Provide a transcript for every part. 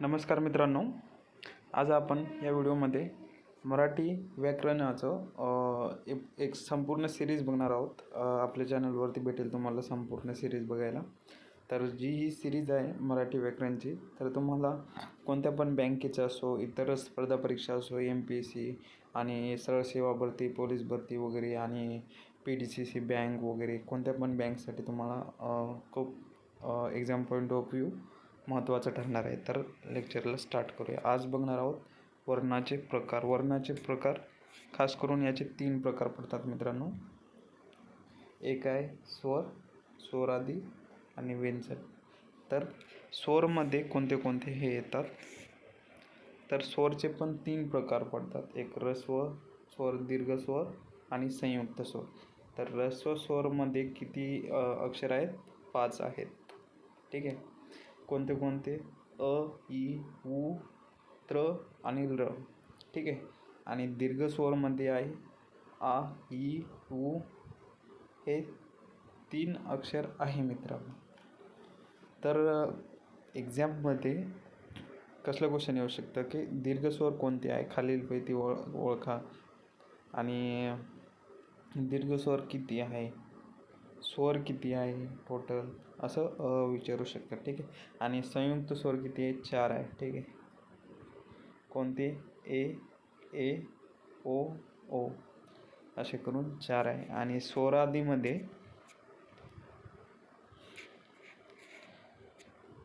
नमस्कार मित्रांनो आज आपण या व्हिडिओमध्ये मराठी व्याकरणाचं एक एक संपूर्ण सिरीज बघणार आहोत. आपल्या चॅनलवरती भेटेल तुम्हाला संपूर्ण सिरीज बघायला. तर जी ही सिरीज आहे मराठी व्याकरणची तर तुम्हाला कोणत्या पण बँकेचं असो इतर स्पर्धा परीक्षा असो एम पी एस सी आणि सरळ सेवा भरती पोलीस भरती वगैरे आणि P D C C bank वगैरे कोणत्या पण बँकसाठी तुम्हाला खूप एक्झाम पॉईंट ऑफ व्ह्यू महत्त्वाचं ठरणार आहे. तर लेक्चरला स्टार्ट करूया. आज बघणार आहोत वर्णाचे प्रकार. वर्णाचे प्रकार खास करून याचे तीन प्रकार पडतात मित्रांनो. एक आहे स्वर स्वरादी आणि व्यंजन. तर स्वरमध्ये कोणते कोणते हे येतात? तर स्वरचे पण तीन प्रकार पडतात. एक रस्व स्वर दीर्घ स्वर आणि संयुक्त स्वर. तर रस्व स्वरमध्ये किती अक्षर आहेत? पाच आहेत. ठीक आहे? कोणते कोणते? अ ई उ त्र आणि र. ठीक आहे? आणि दीर्घ स्वरमध्ये आहे. आ ई उ. हे तीन अक्षर आहे मित्रांनो. तर एक्झाममध्ये कसलं क्वेश्चन येऊ शकतं? की दीर्घ स्वर कोणते आहे? खालीलपैकी ओळ ओळखा. आणि दीर्घ स्वर किती आहे? स्वर किती आहे टोटल असं अ, विचारू शकतात ठीक आहे? आणि संयुक्त स्वर किती आहे? चार आहे ठीक आहे? कोणते? ए ए ओ ओ असे करून चार आहे. आणि स्वरादीमध्ये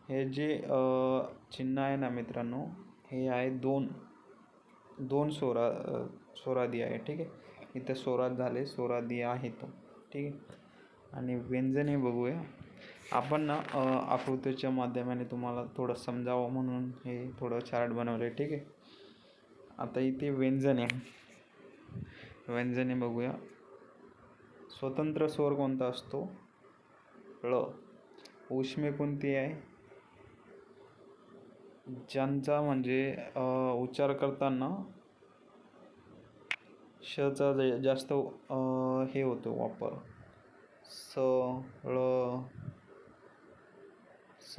हे जे चिन्ह आहे ना मित्रांनो हे आहे दोन दोन स्वरा स्वरादी आहे ठीक आहे? इथं स्वरात झाले स्वरादी आहे तो ठीक आहे? आणि व्यंजने बघूया. आपण ना आकृतीच्या माध्यमाने तुम्हाला थोडं समजावं म्हणून हे थोडं चार्ट बनवलं आहे ठीक आहे? आता इथे व्यंजने व्यंजने बघूया. स्वतंत्र स्वर कोणता असतो? ळ उष्मे कोणती आहे? ज्यांचा म्हणजे उच्चार करताना शचा जास्त हे होतो वापर. ळ स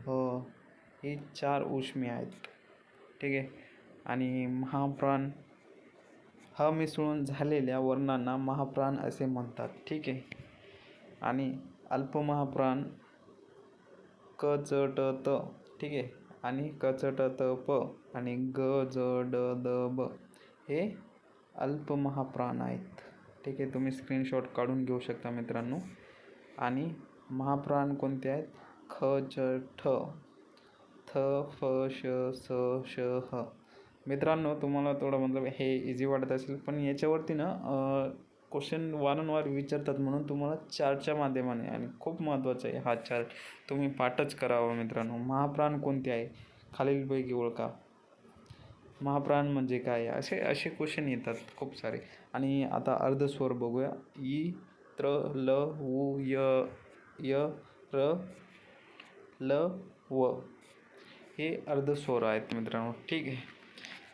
ह ही चार उष्मे आहेत. ठीक आहे? आणि महाप्राण ह मिसळून झालेल्या वर्णांना महाप्राण असे म्हणतात. ठीक आहे? आणि अल्पमहाप्राण क च ट त ठीक आहे? आणि क च ट त प आणि ग ज ड द ब हे अल्पमहाप्राण आहेत. ठीक आहे तुम्ही स्क्रीनशॉट काढून घेऊ शकता मित्रांनो. आणि महाप्राण कोणते आहेत? ख च ठ. थ फ श स श ह. मित्रांनो तुम्हाला थोडं मतलब हे इझी वाटत असेल पण याच्यावरती ना क्वेश्चन वारंवार विचारतात म्हणून तुम्हाला चार्टच्या माध्यमाने आणि खूप महत्त्वाचा आहे हा चार्ट तुम्ही पाठच करावा मित्रांनो. महाप्राण कोणते आहे? खालीलपैकी ओळखा. महाप्राण म्हणजे काय? असे असे क्वेश्चन येतात खूप सारे. आणि आता अर्धस्वर बघूया. ई त्र ल उ य य र ल व. हे अर्धस्वर आहेत मित्रांनो. ठीक आहे.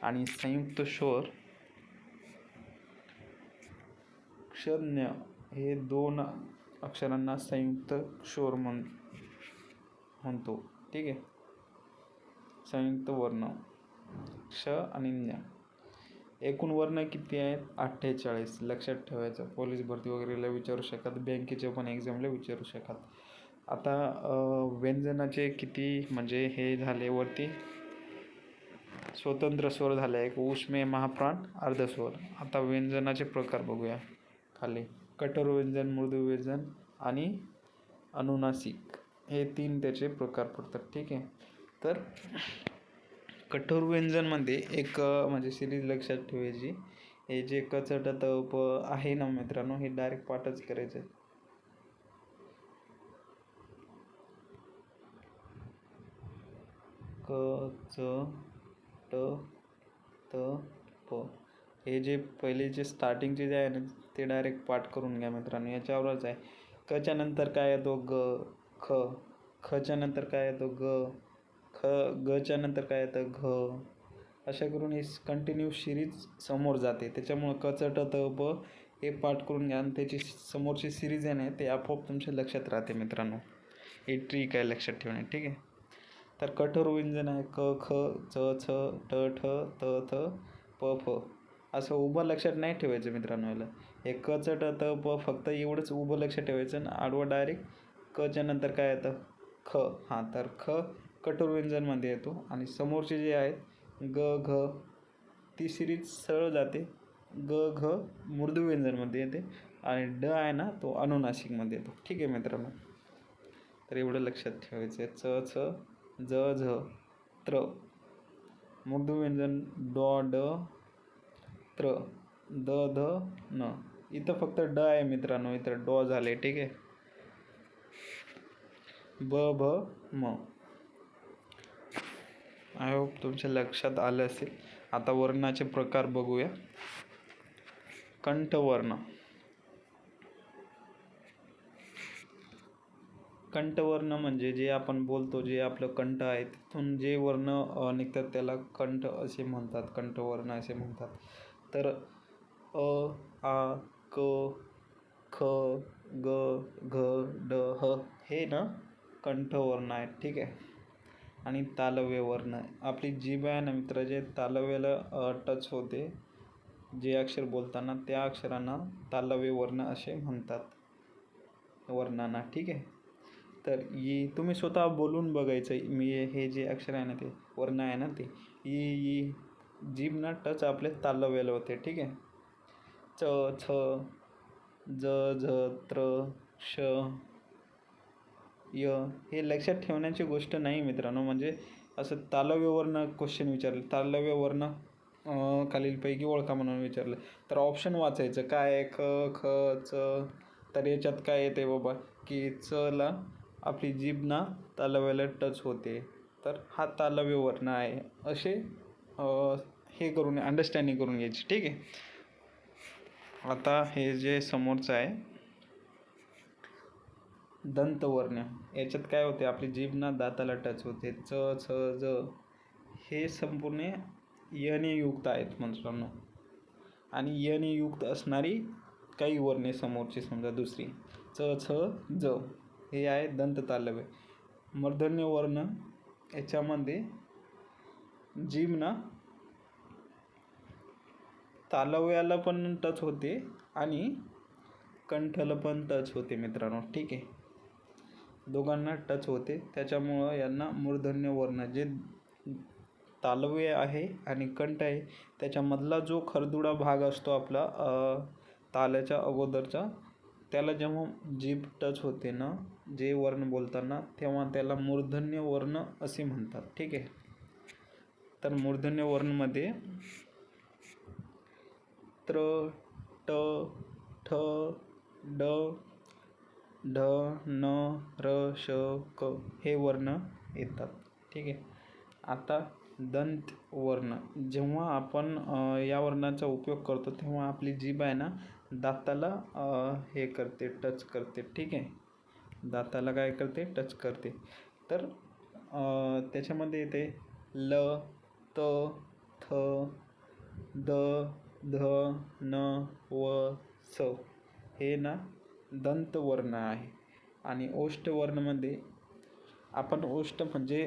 आणि संयुक्त स्वर क्षज्ञ हे दोन अक्षरांना संयुक्त स्वर म्हण म्हणतो. ठीक आहे. संयुक्त वर्ण. क्ष आणि ज्ञ एकूण वर्ण किती आहेत? अठ्ठेचाळीस. लक्षात ठेवायचं. पोलीस भरती वगैरेला विचारू शकतात बँकेच्या पण एक्झामला विचारू शकतात आता व्यंजनाचे किती म्हणजे हे झाले वरती. स्वतंत्र स्वर झाले एक. उष्मे महाप्राण अर्धस्वर आता व्यंजनाचे प्रकार बघूया. खाली. कठोर व्यंजन मृदू व्यंजन आणि अनुनासिक. हे तीन त्याचे प्रकार पडतात. ठीक आहे. तर कठोर व्यंजनमध्ये एक म्हणजे सिरीज लक्षात ठेवायची. हे जे कचट तप आहे ना मित्रांनो हे डायरेक्ट पाठच करायचं क च ट त प हे जे पहिले जे स्टार्टिंगचे जे आहे ना ते डायरेक्ट पाठ करून घ्या मित्रांनो याच्यावरच आहे. कच्या नंतर काय येतो ग ख. खच्या नंतर काय येतो ग ख गच्या नंतर काय येतं? घ. अशा करून ही कंटिन्यू सिरीज समोर जाते. त्याच्यामुळं कचट ट त प हे पाठ करून घ्या आणि त्याची समोरची सिरीज आहे ना ते आपोआप तुमच्या लक्षात राहते मित्रांनो. हे ट्रिक आहे लक्षात ठेवणे ठीक आहे? तर कठोर व्यंजन आहे. क ख च छ ट ठ त थ प फ. असं उभं लक्षात नाही ठेवायचं मित्रांनो याला. हे क च ट त प फक्त एवढंच उभं लक्षात ठेवायचं आणि आडवं डायरेक्ट कच्या नंतर काय येतं? ख. हां तर ख कठोर व्यंजनमध्ये येतो आणि समोरचे जे आहेत ग घ ती सिरीज सरळ जाते. ग घ मृदू व्यंजनमध्ये येते आणि ड आहे ना तो अनुनाशिकमध्ये येतो. ठीक आहे मित्रांनो. तर एवढं लक्षात ठेवायचं आहे च छ ज झ त्र. मृदू व्यंजन डॉ ड त्र. द ध न. इथं फक्त ड आहे मित्रांनो. इथं डॉ झाले ठीक आहे. ब भ म. आय होप तुमच्या लक्षात आलं असेल. आता वर्णाचे प्रकार बघूया. कंठवर्ण. कंठवर्ण म्हणजे जे आपण बोलतो जे आपलं कंठ आहे तिथून जे वर्ण निघतात त्याला कंठ असे म्हणतात कंठवर्ण असे म्हणतात. तर अ आ क ख ग घ ड ह हे ना कंठवर्ण आहेत ठीक आहे? आणि तालव्य वर्ण. आपली जीभ आहे ना मित्र जे तालव्याला टच होते जे अक्षर बोलताना त्या अक्षरांना तालव्य वर्ण असे म्हणतात. वर्णांना ठीक आहे? तर ई तुम्ही स्वतः बोलून बघायचं. मी हे जे अक्षर आहे ना ते वर्ण आहे ना ते ई ई जीभ ना टच आपले तालव्याला होते ठीक आहे? च छ ज झ त्र श य हे लक्षात ठेवण्याची गोष्ट नाही मित्रांनो. म्हणजे असं तालव्यवर्ण क्वेश्चन विचारलं. तालव्य वर्ण खालीलपैकी ओळखा म्हणून विचारलं. तर ऑप्शन वाचायचं. काय क ख ख च. तर याच्यात काय येते बाबा? की चला आपली जीभ ना तालव्याला टच होते. तर हा तालव्य वर्ण आहे. असे हे करून अंडरस्टँडिंग करून घ्यायची. ठीक आहे? आता हे जे समोरचं आहे दंतवर्ण याच्यात काय होते आपली जीभ ना दाताला टच होते. च छ ज हे संपूर्ण यने युक्त आहेत मित्रांनो आणि यने युक्त असणारी काही वर्णे समोरची समजा दुसरी. च छ ज हे आहे दंत तालव्य. मूर्धन्य वर्ण याच्यामध्ये जीभना तालव्याला पण टच होते आणि कंठला पण टच होते मित्रांनो. ठीक आहे. दोघांना टच होते. त्याच्यामुळं यांना मूर्धन्य वर्ण जे तालव्य आहे आणि कंठ आहे त्याच्यामधला जो खरदुडा भाग असतो आपला ताल्याच्या अगोदरचा त्याला जेव्हा जीभ टच होते ना जे वर्ण बोलताना तेव्हा त्याला मूर्धन्य वर्ण असे म्हणतात. ठीक आहे? तर मूर्धन्य वर्णमध्ये त्र ट ठ ड ढ न र श क हे वर्ण येतात. ठीक आहे? आता दंत वर्ण. जेव्हा आपण या वर्णाचा उपयोग करतो तेव्हा आपली जीभ आहे ना दाताला हे करते टच करते. ठीक आहे? दाताला काय करते? टच करते. तर त्याच्यामध्ये येते ल त थ द ध न व स. हे ना दंतवर्ण आहे. आणि ओष्ठवर्णमध्ये आपण ओष्ठ म्हणजे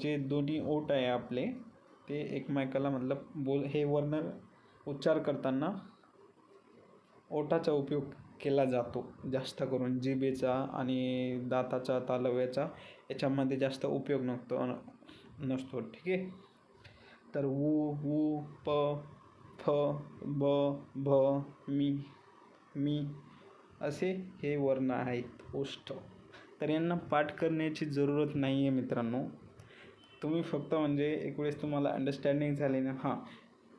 जे दोन्ही ओठ आहे आपले ते एकमेकाला मतलब बोल हे वर्ण उच्चार करताना ओठाचा उपयोग केला जातो जास्त करून. जिभेचा आणि दाताचा तालव्याचा याच्यामध्ये जास्त उपयोग नसतो नसतो. ठीक आहे? तर उ उ प फ ब भ मी मी असे हे वर्ण आहेत ओष्ठ तर यांना पाठ करण्याची जरूरत नाही आहे मित्रांनो. तुम्ही फक्त म्हणजे एक वेळेस तुम्हाला अंडरस्टँडिंग झाले ना हां.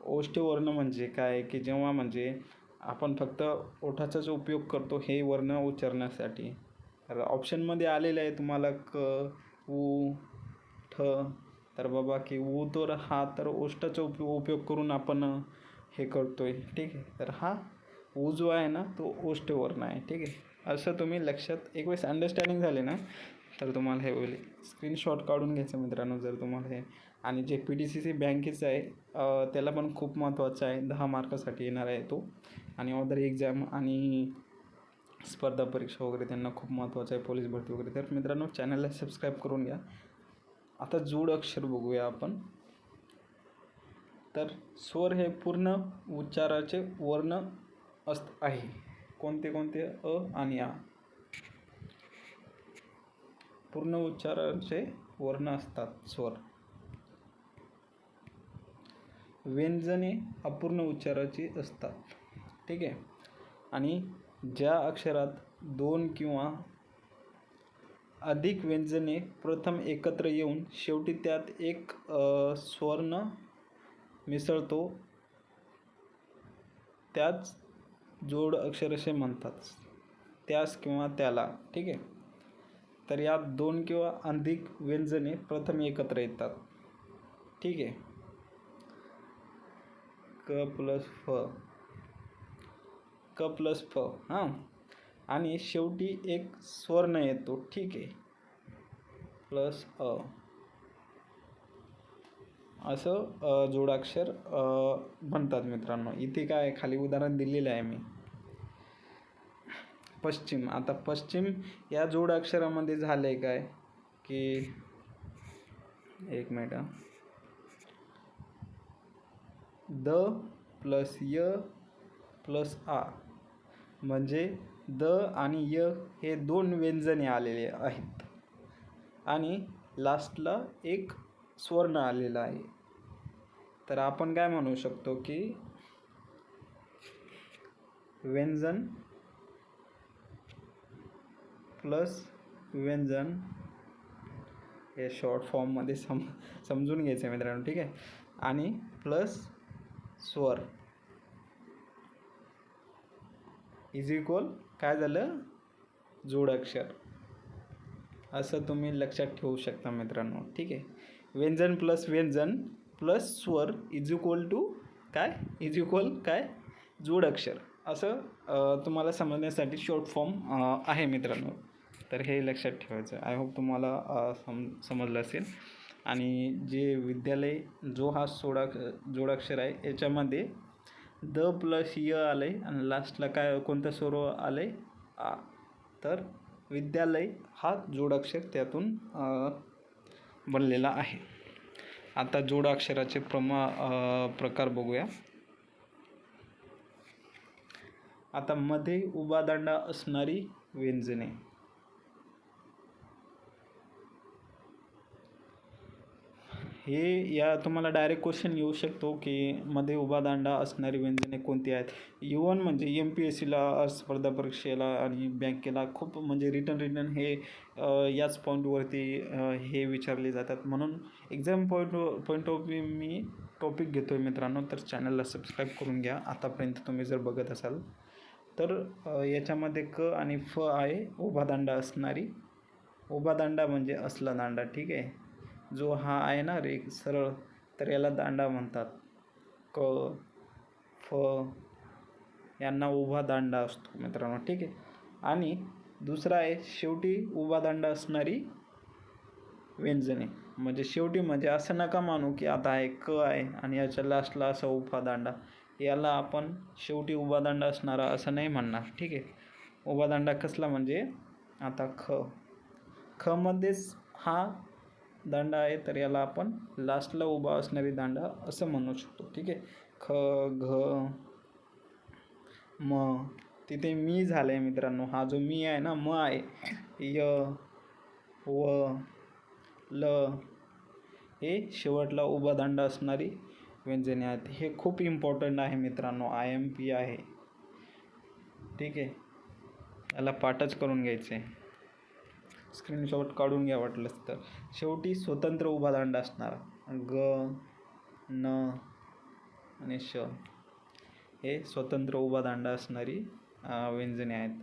ओष्ठवर्ण म्हणजे काय? की जेव्हा म्हणजे आपण फक्त ओठाचाच उपयोग करतो हे वर्ण उच्चारण्यासाठी. तर ऑप्शनमध्ये आलेलं आहे तुम्हाला क ऊ ठ. तर बाबा की ऊ तर हा तर ओष्ठाचा उपयोग उपयोग करून आपण हे करतो आहे ठीक आहे? तर हा ओ जो आहे ना तो ओष्ठवर्ण आहे ठीक आहे? असं तुम्ही लक्षात एक वेळेस अंडरस्टँडिंग झाले ना तर तुम्हाला हे होईल. स्क्रीनशॉट काढून घ्यायचं मित्रांनो जर तुम्हाला हे. आणि J P D C C बँकेचं आहे त्याला पण खूप महत्त्वाचं आहे. दहा मार्कासाठी येणार आहे तो. आणि अदर एक्झाम आणि स्पर्धा परीक्षा वगैरे त्यांना खूप महत्त्वाचं आहे. पोलीस भरती वगैरे. तर मित्रांनो चॅनलला सबस्क्राईब करून घ्या. आता जोड अक्षर बघूया आपण. तर स्वर हे पूर्ण उच्चाराचे वर्ण असत आहे. कोणते कोणते? अ आणि आ. पूर्ण उच्चाराचे वर्ण असतात. स्वर. व्यंजने अपूर्ण उच्चाराची असतात. ठीक आहे? आणि ज्या अक्षरात दोन किंवा अधिक व्यंजने प्रथम एकत्र येऊन शेवटी त्यात एक स्वर्ण मिसळतो त्याच जोड अक्षर असे म्हणतात. त्यास किंवा त्याला ठीक आहे? तर यात दोन किंवा अधिक व्यंजने प्रथम एकत्र येतात. ठीक आहे? क प्लस फ. क प्लस फ हां? आणि शेवटी एक स्वर्ण येतो ठीक आहे? प्लस अ. असं जोडाक्षर म्हणतात मित्रांनो. इथे काय खाली उदाहरण दिलेलं आहे मी. पश्चिम. आता पश्चिम या जोडाक्षरामध्ये झालं आहे काय? की एक मिनिट. द प्लस य प्लस आ. म्हणजे द आणि य हे दोन व्यंजने आलेले आहेत. आणि लास्टला एक स्वर्ण आलेला आहे. तर आपण काय म्हणू शकतो की व्यंजन प्लस व्यंजन हे शॉर्ट फॉर्ममध्ये सम समजून घ्यायचं आहे मित्रांनो ठीक आहे? आणि प्लस स्वर. इज इक्वल काय झालं? जोडाक्षर असं तुम्ही लक्षात ठेवू शकता मित्रांनो ठीक आहे? व्यंजन प्लस व्यंजन प्लस स्वर इज इक्वल टू काय? इज इक्वल काय? जोडाक्षर असं तुम्हाला समजण्यासाठी शॉर्ट फॉर्म आहे मित्रांनो. तर हे लक्षात ठेवायचं. आय होप तुम्हाला सम समजलं असेल. आणि जे विद्यालय जो हा सोडा जोडाक्षर आहे याच्यामध्ये द प्लस य आलं आहे आणि लास्टला काय कोणतं स्वर आलं आहे आ. तर विद्यालय हा जोडाक्षर त्यातून बनलेला आहे. आता जोडाक्षराचे प्रमा प्रकार बघूया. आता मध्ये उभादांडा असणारी व्यंजने. हे या तुम्हाला डायरेक्ट क्वेश्चन येऊ शकतो की मध्ये उभा दांडा असणारी व्यंजने कोणती आहेत? इवन म्हणजे एम पी एस सीला स्पर्धा परीक्षेला आणि बँकेला खूप म्हणजे रिटर्न रिटर्न हे याच पॉईंटवरती हे विचारले जातात. म्हणून exam point point of view me topic घेतो आहे मित्रांनो तर चॅनलला सबस्क्राईब करून घ्या. आतापर्यंत तुम्ही जर बघत असाल तर याच्यामध्ये क आणि फ आहे उभा दांडा असणारी. उभा दांडा म्हणजे असला दांडा ठीक आहे? जो हा आहे ना रे सरळ तर याला दांडा म्हणतात. क फ यांना उभा दांडा असतो मित्रांनो ठीक आहे. आणि दुसरा आहे शेवटी उभा दांडा असणारी व्यंजने. म्हणजे शेवटी म्हणजे असं नका मानू की आता आहे क आहे आणि याच्या लास्टला असा उभा दांडा. याला आपण शेवटी उभा दांडा असणारा असं नाही म्हणणार ठीक आहे. उभा दांडा कसला म्हणजे आता ख. खमध्येच हा दांडा आहे तर याला आपण लास्टला उभा असणारी दांडा असं म्हणू शकतो ठीक आहे? ख घ म तिथे मी झालं आहे मित्रांनो. हा जो मी आहे ना म आहे. य व ल हे शेवटला उभा दांडा असणारी व्यंजने आहेत. हे खूप इम्पॉर्टंट आहे मित्रांनो. आय एम पी आहे. ठीक आहे? याला पाठच करून घ्यायचं आहे स्क्रीनशॉट काढून घ्या वाटलंच तर. शेवटी स्वतंत्र उभा दांड असणारा. ग न आणि श. हे स्वतंत्र उभा दांड असणारी व्यंजने आहेत.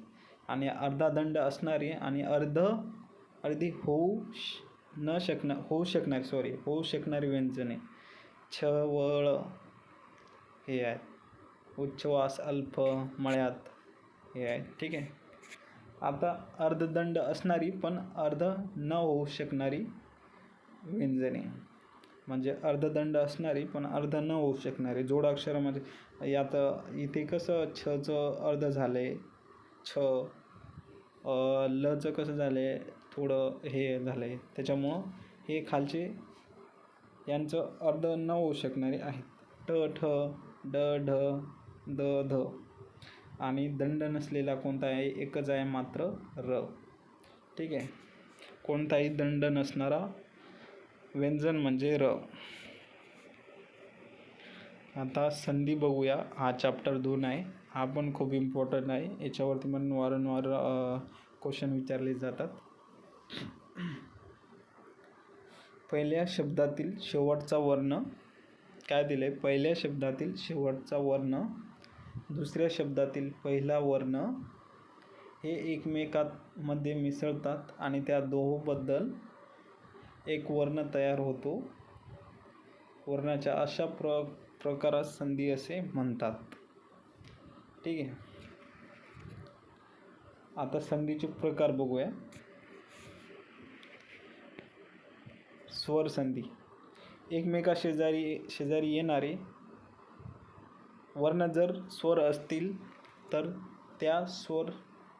आणि अर्धा दंड असणारी आणि अर्ध अर्धी होऊ श न शकणार होऊ शकणारी सॉरी होऊ शकणारी व्यंजने. छ वळ हे आहेत. उच्छ्वास अल्प मळ्यात हे आहेत. ठीक आहे? आता अर्धदंड असणारी पण अर्ध न होऊ शकणारी व्यंजने. म्हणजे अर्धदंड असणारी पण अर्ध न होऊ शकणारी. जोडाक्षरामध्ये यात इथे कसं छचं अर्ध झालं आहे छ लचं कसं झालं आहे थोडं हे झालं आहे त्याच्यामुळं हे खालचे यांचं अर्ध न होऊ शकणारे आहेत. ट ठ ड ढ द ध. आणि दंड नसलेला कोणता आहे एकच आहे मात्र र. ठीक आहे. कोणताही दंड नसणारा व्यंजन म्हणजे र. आता संधी बघूया. हा चॅप्टर दोन आहे. हा पण खूप इम्पॉर्टंट आहे. याच्यावरती पण वारंवार क्वेश्चन विचारले जातात. पहिल्या शब्दातील शेवटचा वर्ण काय दिलं आहे पहिल्या शब्दातील शेवटचा वर्ण दुसऱ्या शब्दातील पहिला वर्ण हे एकमेकांमध्ये मिसळतात आणि त्या दोहोबद्दल एक वर्ण तयार होतो. वर्णाच्या अशा प्र प्रकारात संधी असे म्हणतात. ठीक आहे. आता संधीचे प्रकार बघूया. स्वर संधी. एकमेका शेजारी शेजारी येणारे वर्ण जर स्वर असतील तर त्या स्वर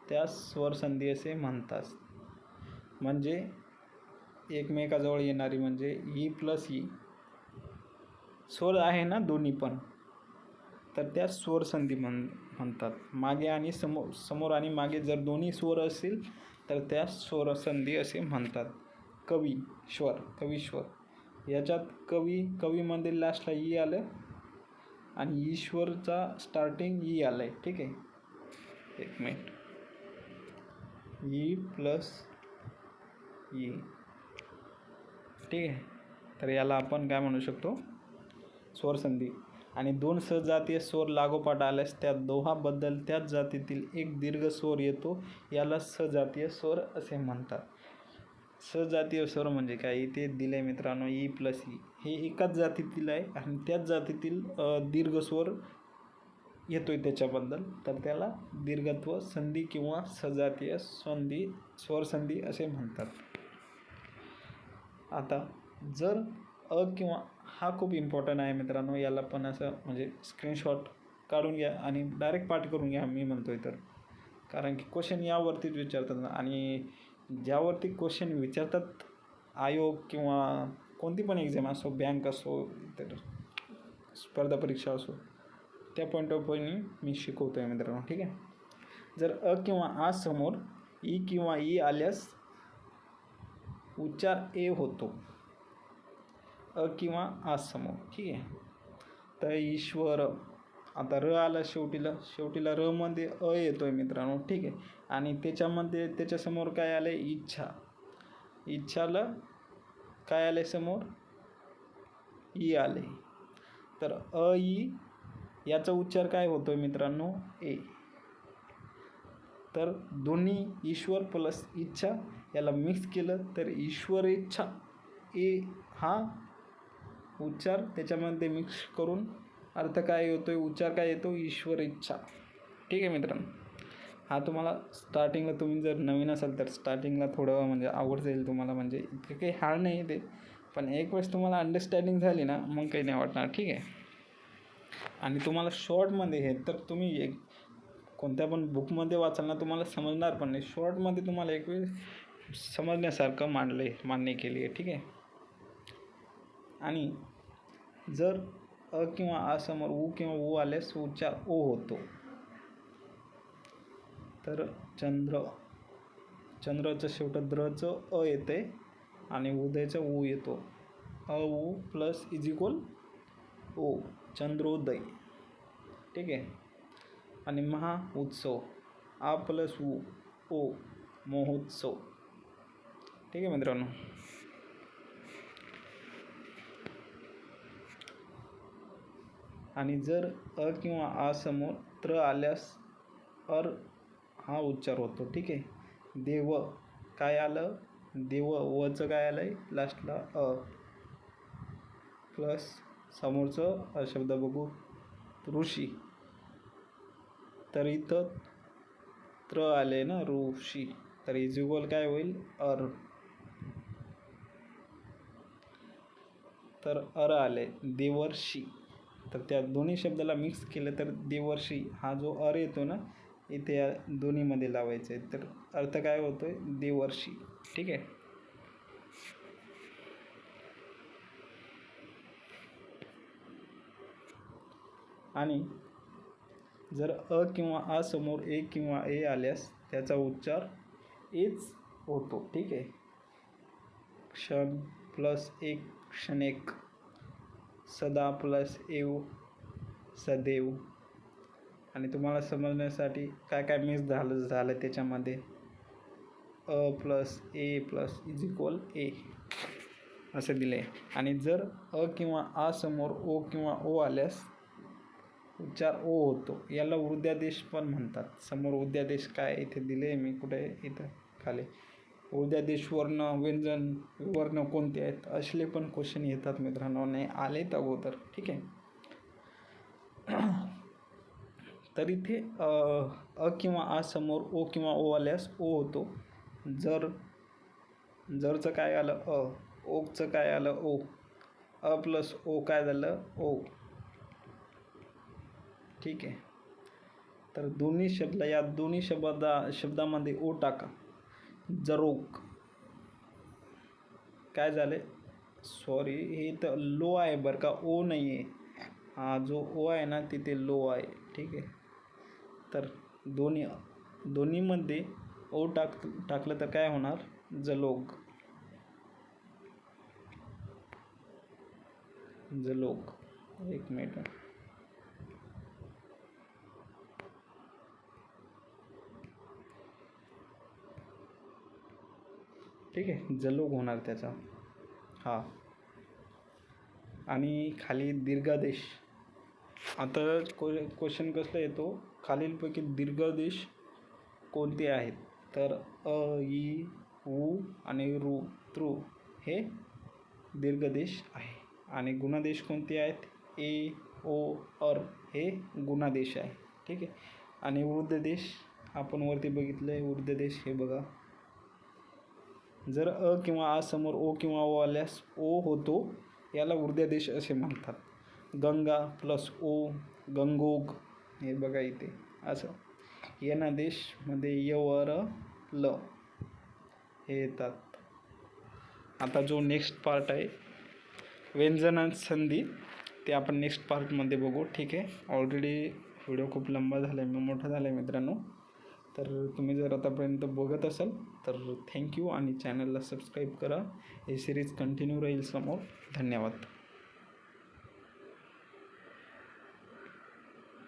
त्या स्वर संधी असे म्हणतात. म्हणजे एकमेकाजवळ येणारी म्हणजे ई प्लस ई. स्वर आहे ना दोन्ही पण. तर त्या स्वर संधी म्हण म्हणतात. मागे आणि समोर समोर आणि मागे जर दोन्ही स्वर असतील तर त्या स्वर संधी असे म्हणतात. कवी श्वर कवीश्वर याच्यात कवी कवीमध्ये लास्टला ई आलं. आणि ईश्वरचा स्टार्टिंग ई आलं आहे ठीक आहे? एक मिनिट ई प्लस ई ठीक आहे? तर याला आपण काय म्हणू शकतो? स्वर संधी. आणि दोन सजातीय स्वर लागोपाठ आल्यास त्या दोहाबद्दल त्याच जातीतील एक दीर्घ स्वर येतो. याला सजातीय स्वर असे म्हणतात. सजातीय स्वर म्हणजे काय? इथे दिले मित्रांनो ई प्लस ई हे एकाच जातीतील आहे आणि त्याच जातीतील दीर्घ स्वर आहे त्याच्याबद्दल. तर त्याला दीर्घत्व संधी किंवा सजातीय संधी स्वरसंधी असे म्हणतात. आता जर अ किंवा हा खूप इम्पॉर्टंट आहे मित्रांनो याला पण असं म्हणजे स्क्रीनशॉट काढून घ्या आणि डायरेक्ट पाठ करून घ्या मी म्हणतो आहे तर. कारण की क्वेश्चन यावरतीच विचारतात आणि ज्यावरती क्वेश्चन विचारतात आयोग किंवा कोणती पण एक्झाम असो बँक असो तर स्पर्धा परीक्षा असो त्या पॉईंट ऑफ व्ह्यूनी मी शिकवतो आहे मित्रांनो ठीक आहे? जर अ किंवा आ समोर ई किंवा ई आल्यास उच्चार ए होतो. अ किंवा आ समोर ठीक आहे? तर ईश्वर आता र आला शेवटीला शेवटीला र मध्ये अ येतो आहे मित्रांनो ठीक आहे? आणि त्याच्यामध्ये त्याच्यासमोर काय आलं आहे इच्छा. इच्छाला काय आले समोर? ई आले तर अ ई याचा उच्चार काय होतो आहे मित्रांनो? ए. तर दोन्ही ईश्वर प्लस इच्छा याला मिक्स केलं तर ईश्वर इच्छा ए हा उच्चार त्याच्यामध्ये मिक्स करून अर्थ काय येतो आहे उच्चार काय येतो? ईश्वर इच्छा. ठीक आहे मित्रांनो. हा तुम्हाला स्टार्टिंगला तुम्ही जर नवीन असाल तर स्टार्टिंगला थोडं म्हणजे आवड जाईल तुम्हाला. म्हणजे इतकं काही हार्ड नाही ते. पण एक वेळेस तुम्हाला अंडरस्टँडिंग झाली ना मग काही नाही वाटणार. ठीक आहे? आणि तुम्हाला शॉर्टमध्ये हे तर तुम्ही एक कोणत्या पण बुकमध्ये वाचाल ना तुम्हाला समजणार पण नाही. शॉर्टमध्ये तुम्हाला एक वेळ समजण्यासारखं मांडलं आहे मान्य केली आहे. ठीक आहे? आणि जर अ किंवा आ समोर उ किंवा ऊ आल्यास उच्चार ओ होतो. तर चंद्र चंद्राच्या शेवट द्रचं अ येते आणि उदयचं ऊ येतो. अ ऊ प्लस इज इक्वल ओ चंद्रोदय. ठीक आहे? आणि महा उत्सव आ प्लस ऊ ओ महोत्सव. ठीक आहे मित्रांनो? आणि जर अ किंवा आ समोर त्र आल्यास अर हा उच्चार होतो. ठीक आहे? देव काय आलं? देव वचं काय आलं आहे लास्टला अ. प्लस समोरचं शब्द बघू. ऋषी. तर इथं त्र आले ना ऋषी. तर इजिगोल काय होईल? अर. तर अर आले. देवर्षी. तर त्या दोन्ही शब्दाला मिक्स केलं तर देवर्षी हा जो अर येतो ना इथे या दोन्हीमध्ये लावायचं आहे. तर अर्थ काय होतो आहे देवर्षी. ठीक आहे? आणि जर अ किंवा आ समोर ए किंवा ए आल्यास त्याचा उच्चार एच होतो. ठीक आहे? क्षण प्लस एक क्षणेक सदा प्लस एव सदैव. आणि तुम्हाला समजण्यासाठी काय काय मिस झालं झालं त्याच्यामध्ये? अ प्लस ए प्लस इज इक्वल ए असं दिलं आहे आणि जर अ किंवा आ समोर ओ किंवा ओ आल्यास उच्चार ओ होतो. याला वृद्धादेश पण म्हणतात. समोर उद्यादेश काय इथे दिले आहे मी कुठे इथं खाली. उद्यादेश वर्ण व्यंजन वर्ण कोणते आहेत? असले पण क्वेश्चन येतात मित्रांनो. नाही आले तर अगोदर. ठीक आहे? तर इथे अ किंवा आ समोर ओ किंवा ओ आल्यास ओ होतो. जर जरचं काय आलं अ ओकचं काय आलं ओ अ प्लस ओ काय झालं ओ. ठीक आहे. तर दोन्ही शब्द या दोन्ही शब्दा शब्दामध्ये ओ टाका. जरोक काय झाले? सॉरी हे तर लो आहे बरं का ओ नाही आहे. हा जो ओ आहे ना तिथे लो आहे. ठीक आहे. तर दोन्ही दोन्हीमध्ये ओ टाक टाकलं तर काय होणार? जलोग. जलोग. एक मिनिट. ठीक आहे जलोग होणार त्याचा. हा. आणि खाली दीर्घादेश. आता को क्वेश्चन कसला येतो? खालीलपैकी दीर्घादेश कोणते आहेत? तर अ ई उ आणि रू तृ हे दीर्घदेश आहे. आणि गुणादेश कोणते आहेत? ए ओ अर हे गुणादेश आहे. ठीक आहे? आणि वृद्धदेश आपण वरती बघितलं आहे वृद्धदेश हे बघा. जर अ किंवा आ समोर ओ किंवा ओ आल्यास ओ होतो याला वृद्धदेश असे म्हणतात. गंगा प्लस ओ गंगोग हे बघा इथे. असं. येनादेशमध्ये यवर ल. हे येतात. आता जो नेक्स्ट पार्ट आहे व्यंजना संधी ते आपण नेक्स्ट पार्टमध्ये बघू. ठीक आहे? ऑलरेडी व्हिडिओ खूप लंबा झाला आहे मोठा झाला आहे मित्रांनो. तर तुम्ही जर आतापर्यंत बघत असाल तर थँक्यू आणि चॅनलला सबस्क्राईब करा. हे सिरीज कंटिन्यू राहील समोर. धन्यवाद.